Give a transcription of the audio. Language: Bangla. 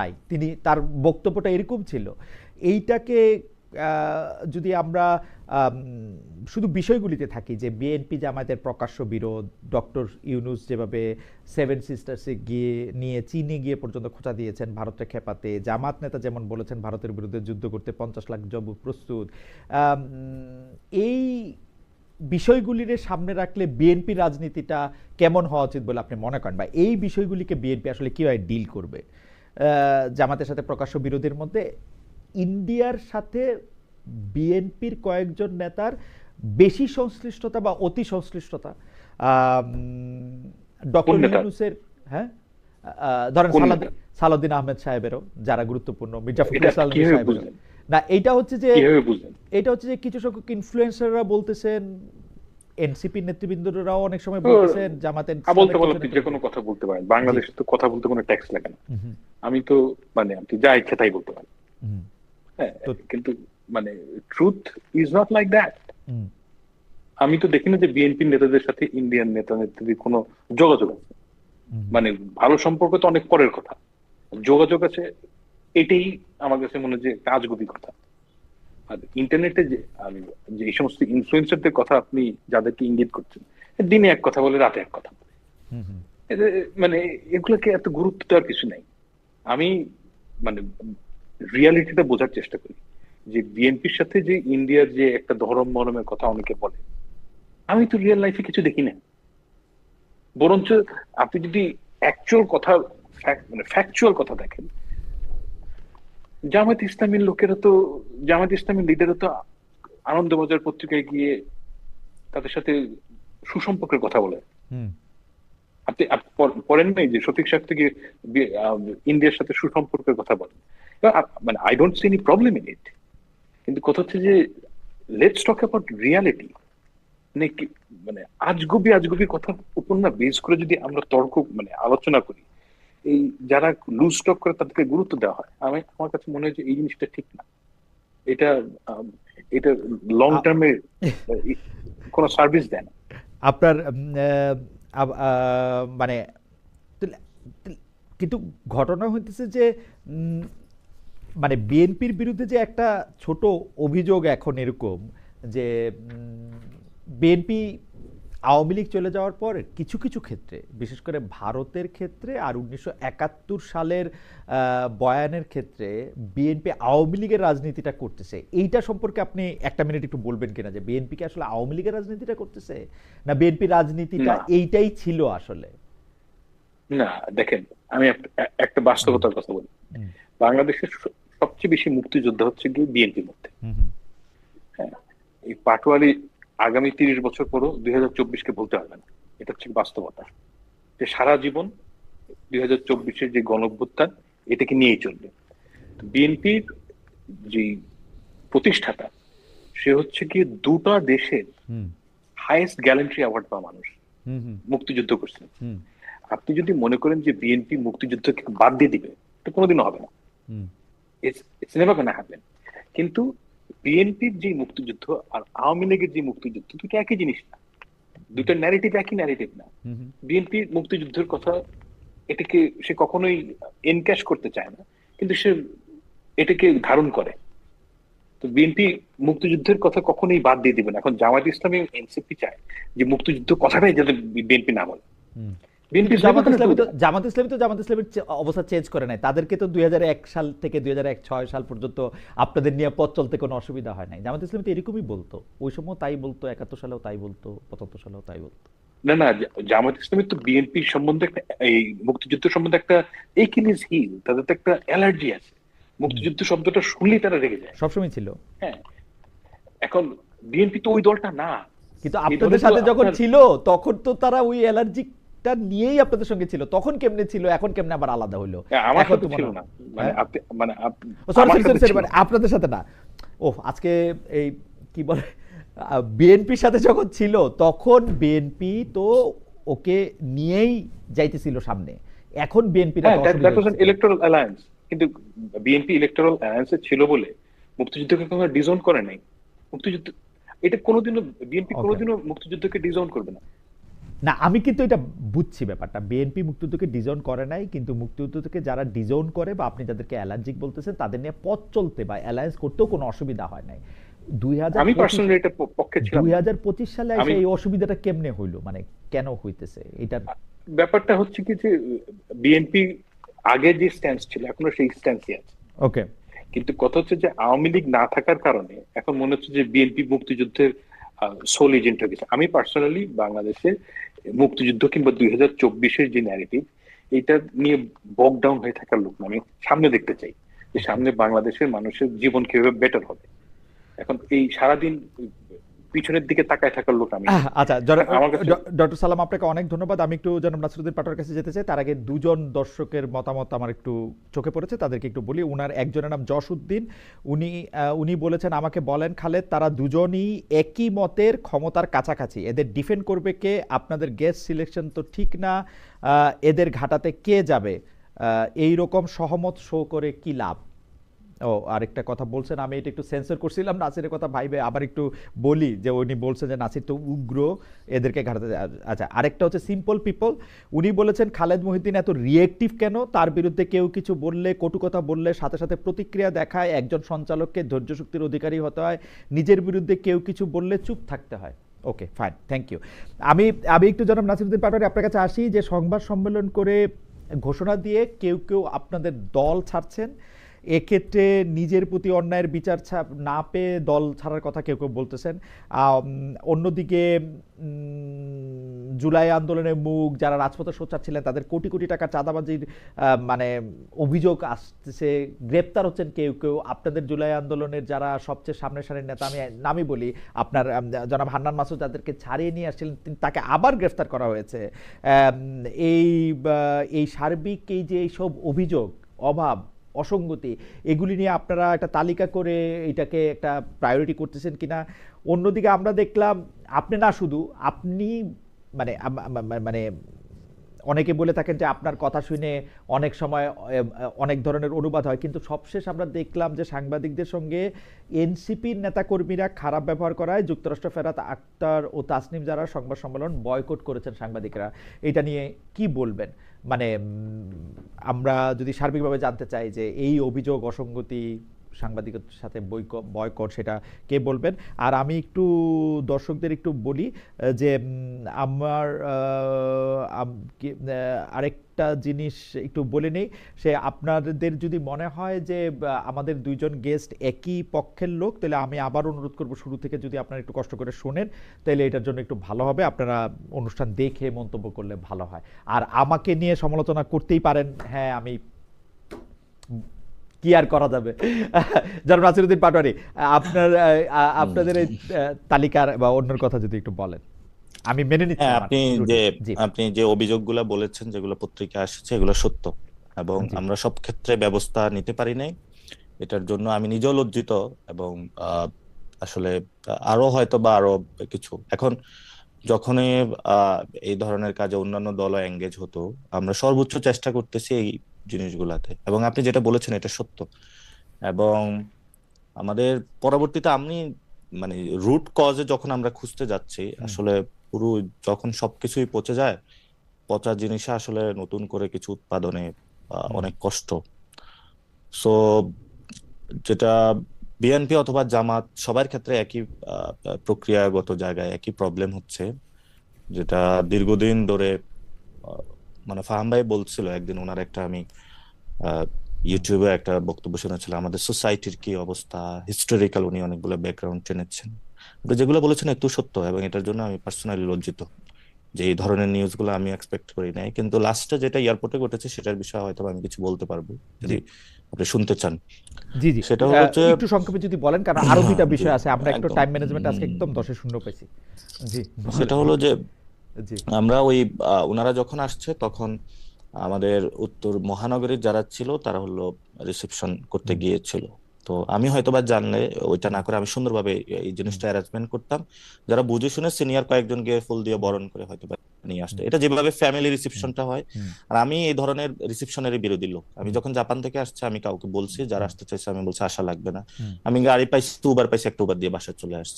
নাই। তিনি তার বক্তব্যটা এরকম ছিল। এইটাকে যদি আমরা শুধু বিষয়গুলিতে থাকি, যে বিএনপি জামায়াতের প্রকাশ্য বিরোধ, ডক্টর ইউনুস যেভাবে সেভেন সিস্টার্সে গিয়ে, নিয়ে চীনে গিয়ে পর্যন্ত খোঁচা দিয়েছেন ভারতকে খেপাতে, জামাত নেতা যেমন বলেছেন ভারতের বিরুদ্ধে যুদ্ধ করতে পঞ্চাশ লাখ জব প্রস্তুত এই বিষয়গুলির সামনে রাখলে বিএনপি রাজনীতিটা কেমন হওয়া উচিত বলে আপনি মনে করেন? বা এই বিষয়গুলিকে বিএনপি আসলে কীভাবে ডিল করবে? জামাতের সাথে প্রকাশ্য বিরোধের মধ্যে ইন্ডিয়ার সাথে বিএনপির কয়েকজন নেতার বেশি সংশ্লিষ্টতা বা অতি সংশ্লিষ্টতা। ডক্টর ইউনুসের হ্যাঁ? ধরেন? সালাউদ্দিন আহমেদ সাহেবেরও যারা গুরুত্বপূর্ণ মির্জা এটা ফখরুল সাহেবেরও। না এইটা হচ্ছে যে এটা হচ্ছে যে কিছু সংখ্যক ইনফ্লুয়েন্সাররা বলতেছেন এনসিপি নেতৃবৃন্দরাও অনেক সময় বলতেছেন জামাতের বলতে বলতে যে কোনো কথা বলতে পারেন। বাংলাদেশে তো কথা বলতে কোনো ট্যাক্স লাগে না। আমি তো মানে আপনি যা ইচ্ছা তাই বলতে পারেন। হ্যাঁ কিন্তু মানে truth is not like that আমি তো দেখি না যে বিএনপি নেতাদের সাথে ইন্ডিয়ান নেতা নেত্রীর কোনো যোগাযোগ আছে। মানে ভালো সম্পর্ক তো অনেক পরের কথা। যোগাযোগ আছে এটাই আমার কাছে মনে হয় যে একটা আজগুবি কথা। আর ইন্টারনেটে যে আমি যে এই সমস্ত ইনফ্লুয়েন্সারদের কথা আপনি যাদেরকে ইঙ্গিত করছেন দিনে এক কথা বলে রাতে এক কথা বলে। মানে এগুলোকে এত গুরুত্ব দেওয়ার কিছু নাই। আমি মানে রিয়ালিটিটা বোঝার চেষ্টা করি যে বিএনপির সাথে যে ইন্ডিয়ার যে একটা ধরম মরমের কথা অনেকে বলে আমি তো রিয়েল লাইফে কিছু দেখি না। বরঞ্চ আপনি যদি অ্যাকচুয়াল কথা মানে ফ্যাকচুয়াল কথা দেখেন জামাত ইসলামীর লোকেরা তো জামাত ইসলামীর লিডাররা তো আনন্দবাজার পত্রিকায় গিয়ে তাদের সাথে সুসম্পর্কের কথা বলে। আপনি পড়েন নাই যে শফিক সাহেব থেকে ইন্ডিয়ার সাথে সুসম্পর্কের কথা বলেন। মানে I don't see any problem in it কিন্তু কথা হচ্ছে যে লেটস টক অ্যাবাউট রিয়ালিটি মানে মানে আজগুবি আজগুবি কথা উপর না বেস করে যদি আমরা তর্ক মানে আলোচনা করি এই যারা লুজ স্টক করে তাদেরকে গুরুত্ব দেওয়া হয়। আমি আমার কাছে মনে হয় যে এই জিনিসটা ঠিক না। এটা এটা লং টার্মে কোনো সার্ভিস দেয় না। আপনার মানে কিন্তু ঘটনা হইতেছে যে মানে বিএনপির বিরুদ্ধে যে একটা ছোট অভিযোগ এখন এরকম যে বিএনপি আওয়ামী লীগ চলে যাওয়ার পর কিছু কিছু ক্ষেত্রে বিশেষ করে ভারতের ক্ষেত্রে আর উনিশশো একাত্তর সালের বয়ানের ক্ষেত্রে বিএনপি আওয়ামী লীগের রাজনীতিটা করতেছে। এইটা সম্পর্কে আপনি একটা মিনিট একটু বলবেন কিনা যে বিএনপি কি আসলে আওয়ামী লীগের রাজনীতিটা করতেছে? না বিএনপি রাজনীতিটা এইটাই ছিল আসলে? না দেখেন আমি এক- এক- একটা বাস্তবতার কথা বলি। বাংলাদেশের সবচেয়ে বেশি মুক্তিযোদ্ধা হচ্ছে গিয়ে বিএনপির মধ্যে। হ্যাঁ এই পাটোয়ারি আগামী তিরিশ বছর পরও দুই হাজার চব্বিশকে বলতে হবে না। এটা হচ্ছে বাস্তবতা। যে সারা জীবন দুই হাজার চব্বিশের যে গণঅভ্যুত্থান এটাকে নিয়েই চলবে। বিএনপির যে প্রতিষ্ঠাতা সে হচ্ছে কি দুটা দেশের হাইয়েস্ট গ্যালেন্ট্রি অ্যাওয়ার্ড পাওয়া মানুষ। মুক্তিযুদ্ধ করছেন আপনি যদি মনে করেন যে বিএনপি মুক্তিযুদ্ধকে বাদ দিয়ে দিবে এটা কোনোদিনও হবে না। Hmm. It's never gonna happen কিন্তু বিএনপির যে মুক্তিযুদ্ধ আর আওয়ামী লীগের যে মুক্তিযুদ্ধ দুটো একই জিনিস না। দুটো ন্যারেটিভ একই ন্যারেটিভ না। বিএনপি মুক্তিযুদ্ধের কথা এটাকে সে কখনোই এনক্যাশ করতে চায় না কিন্তু সে এটাকে ধারণ করে। তো বিএনপি মুক্তিযুদ্ধের কথা কখনোই বাদ দিয়ে দিবে না। এখন জামাত ইসলামী এনসিপি চায় যে মুক্তিযুদ্ধ কথাটাই যাতে বিএনপি না বলে। জামাত ইসলামী তো জামাত ইসলামের অবস্থা চেঞ্জ করে নাই। তাদেরকে তো দুই সাল থেকে দুই সাল পর্যন্ত আপনাদের নিয়ে পথ চলতে কোনো অসুবিধা হয় নাই। জামাত ইসলামী তো এরকমই বলতো। ওই সময় তাই বলতো একাত্তর সালেও তাই বলতো পঁচাত্তর সালেও তাই বলতো। না না জামাত ইসলামী তো বিএনপি সম্বন্ধে একটা এই মুক্তিযুদ্ধ সম্বন্ধে একটা একিলিস হিল তাদের তো একটা অ্যালার্জি আছে। মুক্তিযুদ্ধ শব্দটা শুনলেই তারা রেগে যায়। সবসময় ছিল। হ্যাঁ। এখন বিএনপি তো ওই দলটা না। কিন্তু আপনাদের সাথে যখন ছিল তখন তো তারা ওই অ্যালার্জিটা নিয়েই আপনাদের সঙ্গে ছিল। তখন কেমনে ছিল এখন কেমনে আবার আলাদা হ্যাঁ, এখন তো ছিল না। মানে? আপনি মানে। আপনাদের সাথে না। ও আজকে এই কি বলে বিএনপির সাথে যখন ছিল তখন বিএনপি তো ওকে নিয়েই যাইতেছিল সামনে। এখন বিএনপি হ্যাঁ ইলেকট্রাল অ্যালায়েন্স কিন্তু বিএনপি ইলেকট্রাল অ্যালায়েন্সে ছিল বলে মুক্তিযুদ্ধকে কখনো ডিজোন করে নাই। মুক্তিযুদ্ধ এটা কোনোদিনও বিএনপি. কোনোদিনও মুক্তিযুদ্ধকে ডিজোন করবে না। না আমি কিন্তু এটা বুঝছি ব্যাপারটা। বিএনপি মুক্তিযুদ্ধকে ডিজন করে নাই কিন্তু মুক্তিযুদ্ধকে যারা ডিজন করে বা আপনি যাদেরকে অ্যালার্জিক বলতেছেন তাদের নিয়ে পথ চলতে বা অ্যালায়েন্স করতেও কোনো অসুবিধা হয় নাই। দুই হাজার পঁচিশ সালে এই অসুবিধাটা কেমনে হইল? মানে কেন হইতেছে? এটা ব্যাপারটা হচ্ছে কি যে বিএনপি আগে যে স্ট্যান্স ছিল এখনও সেই স্ট্যান্সই আছে। ওকে কিন্তু কথা হচ্ছে যে আওয়ামী লীগ না থাকার কারণে এখন মনে হচ্ছে যে বিএনপি মুক্তিযুদ্ধের সোল এজেন্ট হয়ে গেছে। আমি পার্সোনালি বাংলাদেশে মুক্তিযুদ্ধ কিংবা দুই হাজার চব্বিশের যে ন্যারেটিভ এটা নিয়ে বক ডাউন হয়ে থাকার লোক না। আমি সামনে দেখতে চাই যে সামনে বাংলাদেশের মানুষের জীবন কীভাবে বেটার হবে। এখন এই সারাদিন পিছনের দিকে তাকায় থাকার লোক আমি। আচ্ছা ডক্টর সালাম আপনাকে অনেক ধন্যবাদ। আমি একটু জনাব নাসরুদ্দিন পাটোয়ার কাছে যেতে চাই। তার আগে দুজন দর্শকের মতামত আমার একটু চোখে পড়েছে তাদেরকে একটু বলি। উনার একজনের নাম যশউদ্দিন উনি উনি বলেছেন আমাকে বলেন খালেদ তারা দুজনই একই মতের ক্ষমতার কাছাকাছি। এদের ডিফেন্ড করবে কে? আপনাদের গেস্ট সিলেকশন তো ঠিক না। এদের ঘাটাতে কে যাবে? এই রকম সহমত শো করে কি লাভ? ও, আরেকটা কথা বলছেন, আমি এটা একটু সেন্সর করছিলাম, নাসিরের কথা ভাইবে আবার একটু বলি যে উনি বলছেন যে নাসির তো উগ্র, এদেরকে ঘাটাতে আচ্ছা আরেকটা হচ্ছে সিম্পল পিপল উনি বলেছেন খালেদ মহিউদ্দিন এত রিয়েক্টিভ কেন? তার বিরুদ্ধে কেউ কিছু বললে, কটু কথা বললে, সাথে সাথে প্রতিক্রিয়া দেখায়, একজন সঞ্চালককে ধৈর্য শক্তির অধিকারী হতে হয়, নিজের বিরুদ্ধে কেউ কিছু বললে চুপ থাকতে হয়। ওকে ফাইন থ্যাংক ইউ আমি আমি একটু জনাব নাসিরুদ্দিন পাটোয়ারি, আপনার কাছে আসি যে সংবাদ সম্মেলন করে ঘোষণা দিয়ে কেউ কেউ আপনাদের দল ছাড়ছেন। এক্ষেত্রে নিজের প্রতি অন্যায়ের বিচার না পেয়ে দল ছাড়ার কথা কেউ কেউ বলতেছেন। অন্যদিকে জুলাই আন্দোলনের মুখ যারা রাজপথে সোচ্চার ছিলেন, তাদের কোটি কোটি টাকা চাঁদাবাজির মানে অভিযোগ আসতেছে। গ্রেপ্তার হচ্ছেন কেউ কেউ। আপনাদের জুলাই আন্দোলনের যারা সবচেয়ে সামনের সারির নেতা, আমি নামই বলি, আপনার জনাব হান্নান মাসুদ যাদেরকে ছাড়িয়ে নিয়ে আসছিলেন তাকে আবার গ্রেফতার করা হয়েছে। এই এই সার্বিক এই যে এইসব অভিযোগ, অভাব অসঙ্গতি, এগুলি নিয়ে আপনারা একটা তালিকা করে এটাকে একটা প্রায়োরিটি করতেছেন কিনা? অন্যদিকে আমরা দেখলাম, আপনি না শুধু, আপনি মানে মানে অনেকে বলে থাকেন যে আপনার কথা শুনে অনেক সময় অনেক ধরনের অনুবাদ হয়। কিন্তু সবশেষ আমরা দেখলাম যে সাংবাদিকদের সঙ্গে এনসিপির নেতাকর্মীরা খারাপ ব্যবহার করায় যুক্তরাষ্ট্র, ফেরাত আক্তার ও তাসনিম যারা সংবাদ সম্মেলন বয়কট করেছেন সাংবাদিকরা। এটা নিয়ে কি বলবেন? মানে আমরা যদি সার্বিকভাবে জানতে চাই যে এই অভিযোগ, অসঙ্গতি সাংবাদিকতার সাথে বয়কট সেটা কে বলবেন? আর আমি একটু দর্শকদের একটু বলি যে আমার আহ, আম- কি- আরেকটা জিনিস একটু বলে নেই সে আপনাদের যদি মনে হয় যে আমাদের দুইজন গেস্ট একই পক্ষের লোক তাহলে আমি আবার অনুরোধ করব শুরু থেকে যদি আপনারা একটু কষ্ট করে শোনেন তাহলে এটার জন্য একটু ভালো হবে আপনারা অনুষ্ঠান দেখে মন্তব্য করলে ভালো হয়। আর আমাকে নিয়ে সমালোচনা করতেই পারেন হ্যাঁ আমি কি আর করা যাবে? জনাব নাসিরুদ্দিন পাটোয়ারি আপনার আপনাদের এই তালিকার বা অন্যর কথা যদি একটু বলেন। আমি মেনে নিচ্ছি হ্যাঁ আপনি। যে আপনি যে অভিযোগগুলো বলেছেন যেগুলো পত্রিকায় আসছে এগুলো সত্য। এবং আমরা সব ক্ষেত্রে ব্যবস্থা নিতে পারি নাই। এটার জন্য আমি নিজেও লজ্জিত এবং আহ, আসলে আরও হয়তো বা আরও কিছু। এখন যখনই আহ, এই ধরনের কাজে অন্যান্য দল এঙ্গেজ হতো আমরা সর্বোচ্চ চেষ্টা করতেছি এই জিনিসগুলাতে। এবং আপনি যেটা বলেছেন এটা সত্য। এবং আমাদের পরবর্তীতে আমি মানে রুট কজে যখন আমরা খুঁজতে যাচ্ছি আসলে পুরো যখন সবকিছুই পচে যায় পচা জিনিসে আসলে নতুন করে কিছু উৎপাদনে অনেক কষ্ট। সো যেটা বিএনপি অথবা জামাত সবার ক্ষেত্রে একই প্রক্রিয়াগত জায়গায় একই প্রবলেম হচ্ছে। যেটা দীর্ঘদিন ধরে মানে ফাহাম ভাই বলছিল একদিন ওনার একটা আমি ইউটিউবে একটা বক্তব্য শুনেছিলাম আমাদের সোসাইটির কি অবস্থা হিস্টোরিক্যাল উনি অনেকগুলো ব্যাকগ্রাউন্ড টেনেছেন যেগুলো বলেছেন একটু সত্য এবং এটার জন্য আমি পার্সোনালি লজ্জিত যে এই ধরনের নিউজগুলো আমি এক্সপেক্ট করি নাই। কিন্তু লাস্টে যেটা এয়ারপোর্টে ঘটেছে সেটার বিষয়ে হয়তো আমি কিছু বলতে পারব যদি আপনি শুনতে চান। জি জি। সেটা হচ্ছে- একটু সংক্ষেপে যদি বলেন কারণ আরও দুইটা জি, বিষয় আছে। আমরা একটু টাইম ম্যানেজমেন্ট আজকে একদম দশে শূন্য পেয়েছি। জি সেটা হলো যে আমরা ওই ওনারা যখন আসছে তখন আমাদের উত্তর মহানগরীর যারা ছিল তারা হলো রিসেপশন করতে গিয়েছিল। তো আমি হয়তোবা জানলে ওইটা না করে আমি সুন্দরভাবে এই জিনিসটা অ্যারেঞ্জমেন্ট করতাম। যারা বুঝে শুনে সিনিয়র কয়েকজনকে ফুল দিয়ে বরণ করে হয়তোবা নিয়ে আসতো। এটা যেভাবে ফ্যামিলি রিসেপশনটা হয় আর আমি এই ধরনের রিসেপশনের বিরোধী লোক। আমি যখন জাপান থেকে আসছে আমি কাউকে বলছি যারা আসতে চাইছে আমি বলছি আসা লাগবে না। আমি গাড়ি পাইছি উবার পাইছি একটা উবার দিয়ে বাসায় চলে আসছি।